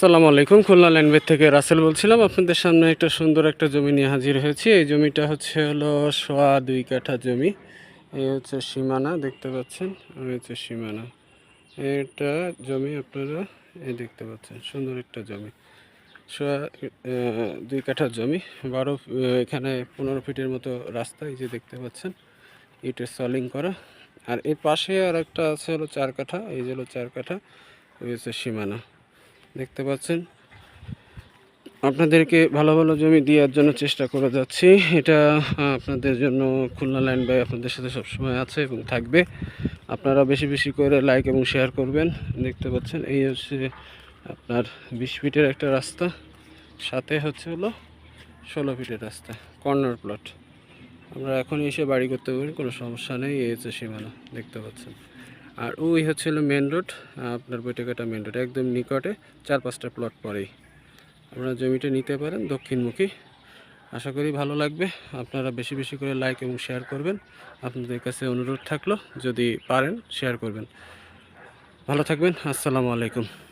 আসসালামু আলাইকুম, খুলনা ল্যান্ডবেদ থেকে রাসেল বলছিলাম। আপনাদের সামনে একটা সুন্দর একটা জমি নিয়ে হাজির হয়েছি। এই জমিটা হচ্ছে হলো সোয়া দুই কাঠা জমি। এই হচ্ছে সীমানা, দেখতে পাচ্ছেন? এই হচ্ছে সীমানা। এটা জমি আপনারা এই দেখতে পাচ্ছেন, সুন্দর একটা জমি। সোয়া দুই কাঠা জমি, বারো এখানে পনেরো ফিটের মতো রাস্তা, এই যে দেখতে পাচ্ছেন? ইটের সলিং করা। আর এর পাশে আর একটা আছে হলো চার কাঠা, এই যে হলো চার কাঠা ওই হচ্ছে সীমানা। দেখতে পাচ্ছেন। আপনাদেরকে ভালো ভালো জমি দেওয়ার জন্য চেষ্টা করে যাচ্ছি। এটা আপনাদের জন্য খুলনা লাইন বাই আপনাদের সাথে সবসময় আছে এবং থাকবে। আপনারা বেশি বেশি করে লাইক এবং শেয়ার করবেন। দেখতে পাচ্ছেন, এই হচ্ছে আপনার বিশ ফিটের একটা রাস্তা। সাথে হচ্ছে হলো ষোলো ফিটের রাস্তা কর্নার প্লট আমরা এখন এসে বাড়ি করতে পারি কোনো সমস্যা নেই, এই হচ্ছে সীমানা, দেখতে পাচ্ছেন। আর ওই হচ্ছে হলো মেন রোড আপনার বৈঠকাটা মেন রোড একদম নিকটে, চার পাঁচটা প্লট পরেই। আপনারা জমিটা নিতে পারেন দক্ষিণমুখী। আশা করি ভালো লাগবে। আপনারা বেশি বেশি করে লাইক এবং শেয়ার করবেন। আপনাদের কাছে অনুরোধ থাকল, যদি পারেন শেয়ার করবেন। ভালো থাকবেন। আসসালামু আলাইকুম।